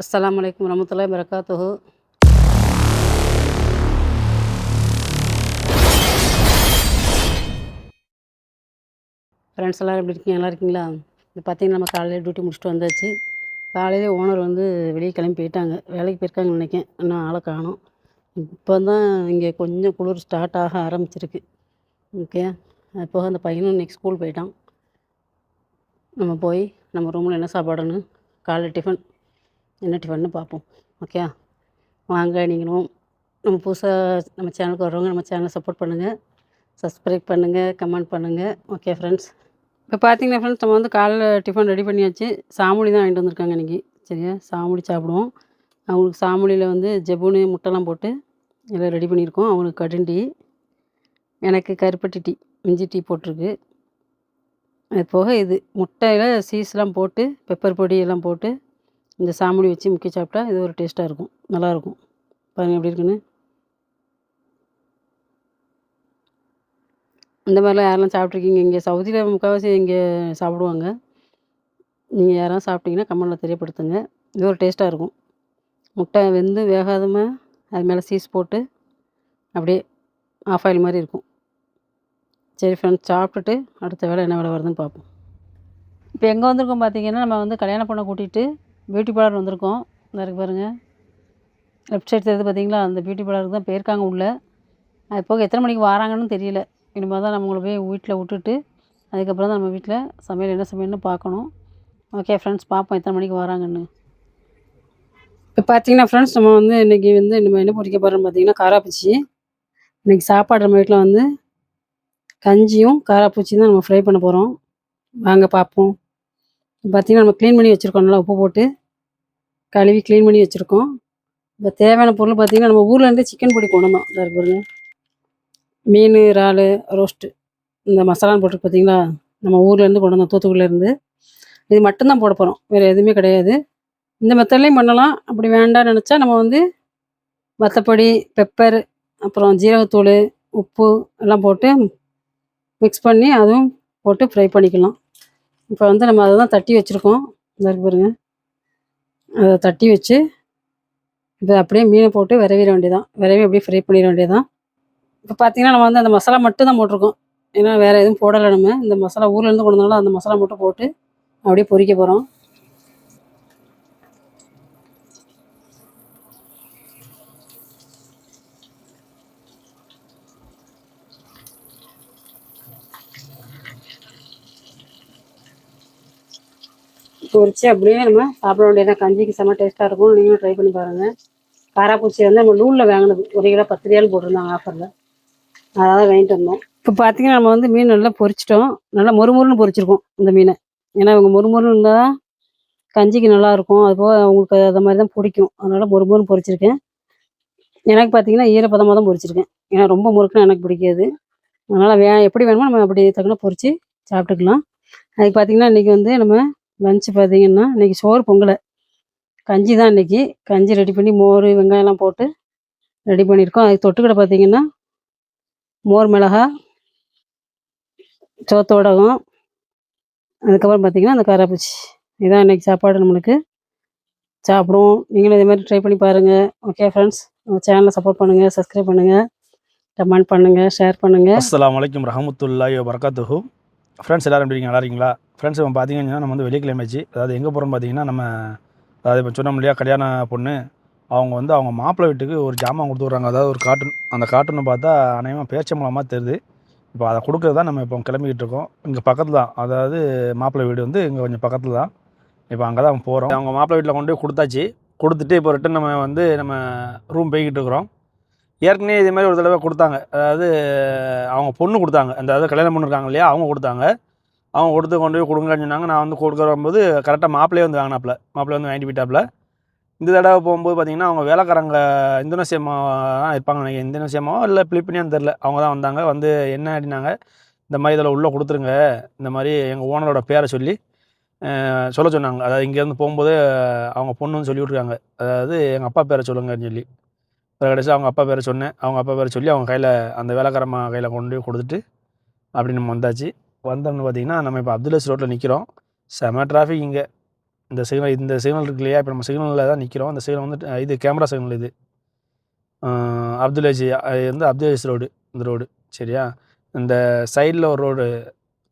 அஸ்லாம் வலைக்கம் வரமத்துல்லாஹி வரகாத்துஹு ஃப்ரெண்ட்ஸ் எல்லோரும் எப்படி இருக்கீங்க? நல்லா இருக்கீங்களா? இப்போ பார்த்தீங்கன்னா நம்ம காலையில் டியூட்டி முடிச்சுட்டு வந்தாச்சு. காலையிலே ஓனர் வந்து வெளியே கிளம்பி போயிட்டாங்க. வேலைக்கு போயிருக்காங்கன்னு நினைக்கேன் இன்னும் ஆளை காணோம். இப்போ தான் இங்கே கொஞ்சம் குளிர் ஸ்டார்ட் ஆக ஆரம்பிச்சிருக்கு. ஓகே அது போக அந்த பையனும் இன்றைக்கி ஸ்கூல் போயிட்டான். நம்ம போய் நம்ம ரூமில் என்ன சாப்பாடுன்னு காலையில் டிஃபன் என்ன டிஃபன்னு பார்ப்போம். ஓகே வாங்க நீங்களும் நம்ம புதுசாக நம்ம சேனலுக்கு வர்றவங்க நம்ம சேனலை சப்போர்ட் பண்ணுங்கள் சப்ஸ்கிரைப் பண்ணுங்கள் கமெண்ட் பண்ணுங்கள் ஓகே ஃப்ரெண்ட்ஸ் இப்போ பார்த்தீங்கன்னா ஃப்ரெண்ட்ஸ் நம்ம வந்து காலைல டிஃபன் ரெடி பண்ணியாச்சு. சாமுடி தான் வாங்கிட்டு வந்திருக்காங்க இன்றைக்கி சரியா? சாமுடி சாப்பிடுவோம். அவங்களுக்கு சாமுடியில் வந்து ஜெபுனு முட்டைலாம் போட்டு எல்லாம் ரெடி பண்ணியிருக்கோம். அவங்களுக்கு கடும் டீ எனக்கு கருப்பட்டி டீ இஞ்சி டீ போட்டிருக்கு. அது போக இது முட்டையில் சீஸ்லாம் போட்டு பெப்பர் பொடி எல்லாம் போட்டு இந்த சாமுடி வச்சு முக்கி சாப்பிட்டா இது ஒரு டேஸ்ட்டாக இருக்கும். நல்லாயிருக்கும். பாருங்கள் எப்படி இருக்குன்னு. இந்த மாதிரிலாம் யாரெல்லாம் சாப்பிட்ருக்கீங்க இங்கே சவுதியில் முக்கால்வாசி இங்கே சாப்பிடுவாங்க. நீங்கள் யாராவது சாப்பிட்டீங்கன்னா கமெண்டில் தெரியப்படுத்துங்க. இது ஒரு டேஸ்ட்டாக இருக்கும். முட்டை வெந்து வேகாதம அது மேலே சீஸ் போட்டு அப்படியே ஆஃப் ஆயில் மாதிரி இருக்கும். சரி ஃப்ரெண்ட்ஸ் சாப்பிட்டுட்டு அடுத்த வேலை என்ன வேலை வருதுன்னு பார்ப்போம். இப்போ எங்கே வந்திருக்கோம் பார்த்தீங்கன்னா நம்ம வந்து கல்யாண பொண்ணை கூட்டிகிட்டு பியூட்டி பார்லர் வந்திருக்கோம். இந்த இருக்கு பாருங்கள் லெஃப்ட் சைடு தெரியுது பார்த்தீங்களா அந்த பியூட்டி பார்லருக்கு தான் போயிருக்காங்க உள்ளே. அது போக எத்தனை மணிக்கு வராங்கன்னு தெரியல. இனிமேல் தான் நம்மளை போய் வீட்டில் விட்டுட்டு அதுக்கப்புறம் தான் நம்ம வீட்டில் சமையல் என்ன சமையல்னு பார்க்கணும். ஓகே ஃப்ரெண்ட்ஸ் பார்ப்போம் எத்தனை மணிக்கு வராங்கன்னு. இப்போ பார்த்தீங்கன்னா ஃப்ரெண்ட்ஸ் நம்ம வந்து இன்றைக்கி வந்து நம்ம என்ன பிடிக்க போகிறோம்னு பார்த்தீங்கன்னா காராப்பூச்சி. இன்றைக்கி சாப்பாடு நம்ம வீட்டில் வந்து கஞ்சியும் காராப்பூச்சியும் தான் நம்ம ஃப்ரை பண்ண போகிறோம் வாங்க பார்ப்போம். பார்த்திங்கன்னா நம்ம க்ளீன் பண்ணி வச்சுருக்கோம் நல்லா உப்பு போட்டு கழுவி க்ளீன் பண்ணி வச்சுருக்கோம். இப்போ தேவையான பொருள் பார்த்திங்கன்னா நம்ம ஊர்லேருந்து சிக்கன் பொடி கொண்டு வந்தோம் மீன் இறால் ரோஸ்ட்டு இந்த மசாலான்னு போட்டு பார்த்தீங்களா நம்ம ஊர்லேருந்து கொண்டு வந்தோம் தூத்துக்குடியிலேருந்து இது மட்டும்தான் போட போகிறோம் வேறு எதுவுமே கிடையாது. இந்த மெத்தட்லேயும் பண்ணலாம். அப்படி வேண்டாம்னு நினச்சா நம்ம வந்து வத்தப்பொடி பெப்பர் அப்புறம் ஜீரகத்தூள் உப்பு எல்லாம் போட்டு மிக்ஸ் பண்ணி அதுவும் போட்டு ஃப்ரை பண்ணிக்கலாம். இப்போ வந்து நம்ம அதை தான் தட்டி வச்சுருக்கோம். இந்த இருக்கு பாருங்க. அதை தட்டி வச்சு இதை அப்படியே மீனை போட்டு விரவிட வேண்டியதான் விரவி அப்படியே ஃப்ரை பண்ணிட வேண்டியதான் இப்போ பார்த்தீங்கன்னா நம்ம வந்து அந்த மசாலா மட்டும் தான் போட்டிருக்கோம். ஏன்னா வேறு எதுவும் போடலை நம்ம. இந்த மசாலா ஊர்லேருந்து கொண்டு வந்தாலும் அந்த மசாலா மட்டும் போட்டு அப்படியே பொரிக்க போகிறோம் பொரிச்சு அப்படியே நம்ம சாப்பிட வேண்டியதான் கஞ்சிக்கு செம்ம டேஸ்ட்டாக இருக்கும் நீங்களும் ட்ரை பண்ணி பாருங்கள் காராப்பூச்சி வந்து நம்ம நூலில் வாங்கினது. ஒரு கிலோ பத்து ரியால் போட்டிருந்தாங்க ஆஃபரில் அதான் வாங்கிட்டு வந்தோம். இப்போ பார்த்தீங்கன்னா நம்ம வந்து மீன் நல்லா பொரிச்சிட்டோம். நல்லா மொறுமொறுன்னு பொரிச்சிருக்கோம் இந்த மீனை. ஏன்னா இவங்க மொறுமொறுன்னு இருந்தால் கஞ்சிக்கு நல்லா இருக்கும். அதுபோக அவங்களுக்கு அது மாதிரி தான் பிடிக்கும். அதனால் மொறுமொறுன்னு பொரிச்சிருக்கேன். எனக்கு பார்த்தீங்கன்னா ஈரப்பதமாக தான் பொரிச்சிருக்கேன். ஏன்னா ரொம்ப முறுக்குன்னு எனக்கு பிடிக்காது. அதனால் வே எப்படி வேணுமோ நம்ம அப்படி தக்கன பொரித்து சாப்பிட்டுக்கலாம். அதுக்கு பார்த்தீங்கன்னா இன்றைக்கி வந்து நம்ம லஞ்சு பார்த்தீங்கன்னா இன்றைக்கி சோறு பொங்கலை. கஞ்சி தான் இன்றைக்கி கஞ்சி ரெடி பண்ணி மோர் வெங்காயம்லாம் போட்டு ரெடி பண்ணியிருக்கோம். அதுக்கு தொட்டுக்கடை பார்த்தீங்கன்னா மோர் மிளகா சோத்தோடகம் அதுக்கப்புறம் பார்த்தீங்கன்னா அந்த காராப்பூச்சி. இதான் இன்றைக்கி சாப்பாடு நம்மளுக்கு. சாப்பிடுவோம். நீங்களும் இதே மாதிரி ட்ரை பண்ணி பாருங்கள் ஓகே ஃப்ரெண்ட்ஸ் நம்ம சேனலை சப்போர்ட் பண்ணுங்கள் சப்ஸ்கிரைப் பண்ணுங்கள் கமெண்ட் பண்ணுங்கள் ஷேர் பண்ணுங்கள் அஸ்லாம் வலைக்கம் ரஹமத்துல்லாய் வரகாத்துஹூ ஃப்ரெண்ட்ஸ் எல்லோரும் எப்படி நல்லா இருக்கீங்களா? ஃப்ரெண்ட்ஸ் இப்போ பார்த்தீங்கன்னா நம்ம வந்து வெள்ளிக்கிழமைச்சு அதாவது எங்கே போகிறோம்னு பார்த்தீங்கன்னா நம்ம அதாவது இப்போ சொன்னோம் இல்லையா கல்யாண பொண்ணு அவங்க வந்து அவங்க மாப்பிள்ளை வீட்டுக்கு ஒரு ஜாமான் கொடுத்து விட்றாங்க. அதாவது ஒரு கார்ட்டூன் அந்த கார்ட்டூனை பார்த்தா அநேகமாக பேச்சம்பளமாக தெரியுது. இப்போ அதை கொடுக்கறது தான் நம்ம இப்போ கிளம்பிக்கிட்டு இருக்கோம். இங்கே பக்கத்தில் தான். அதாவது மாப்பிள்ளை வீடு வந்து இங்கே கொஞ்சம் பக்கத்தில் தான். இப்போ அங்கே தான் போகிறோம் அவங்க மாப்பிள்ளை வீட்டில் கொண்டு போய் கொடுத்தாச்சு. கொடுத்துட்டு இப்போ ரிட்டன் நம்ம வந்து நம்ம ரூம் போய்கிட்டு இருக்கிறோம். ஏற்கனவே இதே மாதிரி ஒரு தடவை கொடுத்தாங்க. அதாவது அவங்க பொண்ணு கொடுத்தாங்க. அந்த அதாவது கல்யாணம் பண்ணிருக்காங்க இல்லையா அவங்க கொடுத்தாங்க. அவங்க கொடுத்து கொண்டு போய் கொடுங்கன்னு சொன்னாங்க. நான் வந்து கொடுக்குற வரும்போது கரெக்டாக மாப்பிள்ளையே வந்து வாங்கினாப்புல. மாப்பிள்ளை வந்து வாங்கிட்டு போயிட்டாப்புல. இந்த தடவை போகும்போது பார்த்தீங்கன்னா அவங்க வேலைக்காரங்க இந்தோனேசியமா தான் இருப்பாங்க நினைக்கிறேன். இந்தோனேசியமாவோ இல்லை பிலிப்பினியான்னு தெரில அவங்க தான் வந்தாங்க. வந்து என்ன அப்படின்னாங்க இந்த மாதிரி இதில் உள்ளே கொடுத்துருங்க. இந்த மாதிரி எங்கள் ஓனரோட பேரை சொல்லி சொல்ல சொன்னாங்க. அதாவது இங்கேருந்து போகும்போது அவங்க பொண்ணுன்னு சொல்லி விட்ருக்காங்க அதாவது எங்கள் அப்பா பேரை சொல்லுங்கன்னு சொல்லி. அப்புறம் கடைசி அவங்க அப்பா பேரை சொன்னேன். அவங்க அப்பா பேரை சொல்லி அவங்க கையில் அந்த வேலைக்காரம்மா கையில் கொண்டு போய் கொடுத்துட்டு அப்படி நம்ம வந்தாச்சு. வந்தோம்னு பார்த்தீங்கன்னா நம்ம இப்போ அப்துல்லஸ் ரோட்டில் நிற்கிறோம் செம டிராஃபிக் இங்கே. இந்த சிக்னல் இந்த சிக்னல் இருக்கு இல்லையா? இப்போ நம்ம சிக்னலில் தான் நிற்கிறோம் அந்த சிக்னல் வந்து இது கேமரா சிக்னல் இது. அஹ், அது வந்து அப்துல் ரோடு. இந்த ரோடு. சரியா? இந்த சைடில் ஒரு ரோடு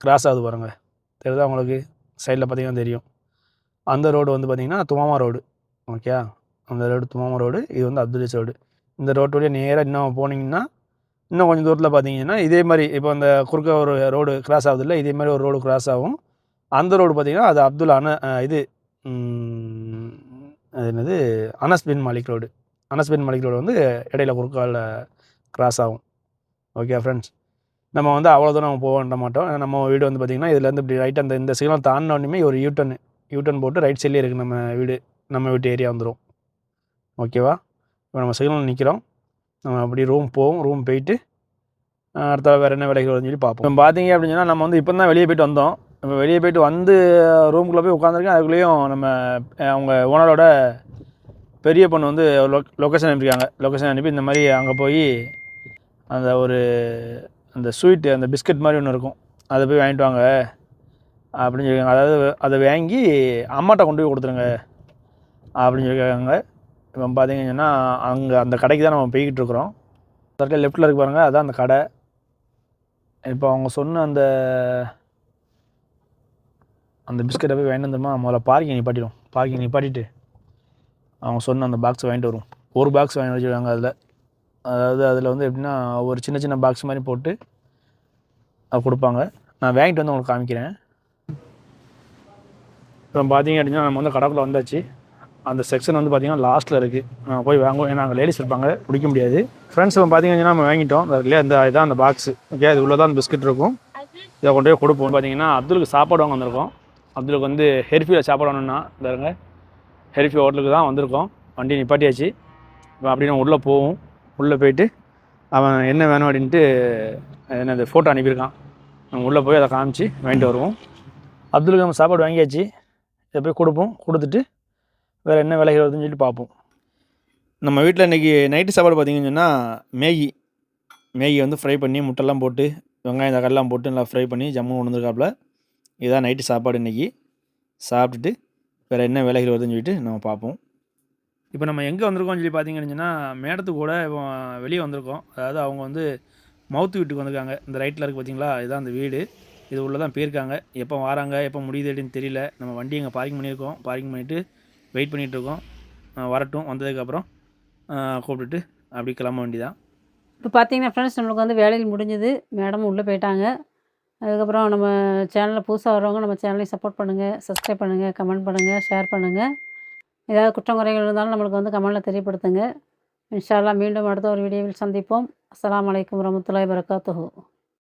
கிராஸ் ஆகுது பாருங்க. தெரியுதா உங்களுக்கு? சைடில் பார்த்தீங்கன்னா தெரியும். அந்த ரோடு வந்து பார்த்தீங்கன்னா துமாமா ரோடு. ஓகே அந்த ரோடு துமாமா ரோடு. இது வந்து அப்துல் ரோடு. இந்த ரோட்டு வழியாக நேராக இன்னும் போனீங்கன்னா இன்னும் கொஞ்சம் தூரத்தில் பார்த்தீங்கன்னா இதே மாதிரி இப்போ அந்த குறுக்க ஒரு ரோடு கிராஸ் ஆகுது இல்லை இதே மாதிரி ஒரு ரோடு கிராஸ் ஆகும். அந்த ரோடு பார்த்தீங்கன்னா அது அப்துல் அன இது அது என்னது Anas bin Malik road Anas bin Malik road வந்து இடையில குறுக்கால கிராஸ் ஆகும். ஓகே ஃப்ரெண்ட்ஸ் நம்ம வந்து அவ்வளோ தூரம் நம்ம போக மாட்டோம். நம்ம வீடு வந்து பார்த்திங்கன்னா இதுலேருந்து இப்படி ரைட் அந்த இந்த சிக்னல் தாண்டினோடனே ஒரு யூட்டன் யூட்டன் போட்டு ரைட் சைட்லேயே இருக்குது நம்ம வீடு. நம்ம வீட்டு ஏரியா வந்துடும் ஓகேவா இப்போ நம்ம சிக்னல் நிற்கிறோம் நம்ம அப்படி ரூம் போவோம் ரூம் போயிட்டு அடுத்த வேறு என்ன வேலைகள் சொல்லி பார்ப்போம். இப்போ பார்த்தீங்க அப்படின்னா நம்ம வந்து இப்போ தான் வெளியே போயிட்டு வந்தோம். இப்போ வெளியே போயிட்டு வந்து ரூம்குள்ளே போய் உட்காந்துருக்கேன் அதுக்குள்ளேயும் நம்ம அவங்க ஓனரோட பெரிய பொண்ணு வந்து லொக்கேஷன் அனுப்பியிருக்காங்க. லொக்கேஷன் அனுப்பி இந்த மாதிரி அங்கே போய் அந்த ஒரு அந்த ஸ்வீட்டு அந்த பிஸ்கட் மாதிரி ஒன்று இருக்கும். அதை போய் வாங்கிட்டு வாங்க அப்படின்னு சொல்லியிருக்காங்க. அதாவது அதை வாங்கி அம்மாட்ட கொண்டு போய் கொடுத்துருங்க அப்படின்னு சொல்லியிருக்காங்க. இப்போ பார்த்தீங்கன்னா அங்கே அந்த கடைக்கு தான் நம்ம போய்கிட்டு இருக்கிறோம். சர்க்கிள் லெஃப்ட்டில் இருக்கு பாருங்கள் அதான் அந்த கடை. இப்போ அவங்க சொன்ன அந்த அந்த பிஸ்கெட்டை போய் வாங்கிட்டு வந்துருமா? முதல்ல பார்க்கிங் நிப்பாட்டிடும் பார்க்கிங் நிப்பாட்டிட்டு அவங்க சொன்ன அந்த பாக்ஸ் வாங்கிட்டு வரும் ஒரு பாக்ஸ் வாங்கி வச்சுருவாங்க அதில். அதாவது அதில் வந்து எப்படின்னா ஒரு சின்ன சின்ன பாக்ஸ் மாதிரி போட்டு அதை கொடுப்பாங்க. நான் வாங்கிட்டு வந்து உங்களுக்கு காமிக்கிறேன். இப்போ பார்த்தீங்க அப்படின்னா நம்ம வந்து கடைக்குள்ளே வந்தாச்சு. அந்த செக்ஷன் வந்து பார்த்தீங்கன்னா லாஸ்ட்டில் இருக்குது போய் வாங்குவோம். ஏன்னா அங்கே லேடிஸ் இருப்பாங்க. பிடிக்க முடியாது. ஃப்ரெண்ட்ஸ் இப்போ பார்த்தீங்கன்னா நம்ம வாங்கிட்டோம். இல்லையா? இந்த இதான் அந்த பாக்ஸு ஓகே அது உள்ளே தான் அந்த பிஸ்கட் இருக்கும். இதை கொண்டு போய் கொடுப்போம் பார்த்தீங்கன்னா அப்துலுக்கு சாப்பாடு வாங்க வந்திருக்கோம். அப்துலுக்கு வந்து ஹெர்ஃபியில் சாப்பாடு வேணும்னா பாருங்க. ஹெர்ஃபி ஹோட்டலுக்கு தான் வந்திருக்கோம். வண்டி நிப்பாட்டியாச்சு. இப்போ அப்படின்னு உள்ளே போவோம். உள்ளே போயிட்டு அவன் என்ன வேணும் அப்படின்ட்டு என்னது ஃபோட்டோ அனுப்பியிருக்கான். நம்ம உள்ளே போய் அதை காமிச்சு வாங்கிட்டு வருவோம். அப்துலுக்கு நம்ம சாப்பாடு வாங்கியாச்சு. இதை போய் கொடுப்போம். கொடுத்துட்டு வேறு என்ன விலைகள் வருதுன்னு சொல்லிட்டு பார்ப்போம். நம்ம வீட்டில் இன்றைக்கி நைட்டு சாப்பாடு பார்த்தீங்கன்னு சொன்னால் மேகி. மேகி வந்து ஃப்ரை பண்ணி முட்டைலாம் போட்டு வெங்காயம் தக்காளிலாம் போட்டு நல்லா ஃப்ரை பண்ணி ஜம்முன்னு கொண்டு வந்திருக்காப்புல இதுதான் நைட்டு சாப்பாடு இன்றைக்கி சாப்பிட்டுட்டு வேறு என்ன விலைகள் வருதுன்னு சொல்லிட்டு நம்ம பார்ப்போம். இப்போ நம்ம எங்கே வந்திருக்கோம்னு சொல்லி பார்த்தீங்கன்னு சொன்னால் மேடத்துக்கு கூட இப்போ வெளியே வந்திருக்கோம். அதாவது அவங்க வந்து மவுத்து வீட்டுக்கு வந்திருக்காங்க. இந்த ரைட்டில் இருக்குது பார்த்தீங்களா? இதுதான் அந்த வீடு. இது உள்ளே தான் போயிருக்காங்க. எப்போ வராங்க எப்போ முடியுது அப்படின்னு தெரியல. நம்ம வண்டி இங்கே பார்க்கிங் பண்ணியிருக்கோம். பார்க்கிங் பண்ணிவிட்டு வெயிட் பண்ணிகிட்ருக்கோம். வரட்டும். வந்ததுக்கப்புறம் கூப்பிட்டுட்டு அப்படி கிளம்ப வேண்டியதான் இப்போ பார்த்தீங்கன்னா ஃப்ரெண்ட்ஸ் நம்மளுக்கு வந்து வேலையில் முடிஞ்சது. மேடமும் உள்ளே போயிட்டாங்க. அதுக்கப்புறம் நம்ம சேனலில் புதுசாக வரவங்க நம்ம சேனலையும் சப்போர்ட் பண்ணுங்கள் சப்ஸ்கிரைப் பண்ணுங்கள் கமெண்ட் பண்ணுங்கள் ஷேர் பண்ணுங்கள் ஏதாவது குற்றம் குறைகள் இருந்தாலும் நம்மளுக்கு வந்து கமெண்டில் தெரியப்படுத்துங்க. இன்ஷால்லா மீண்டும் அடுத்த ஒரு வீடியோவில் சந்திப்போம். அஸ்லாம் வலைக்கம் வரமத்துல்லாய் வரகாத்துஹூ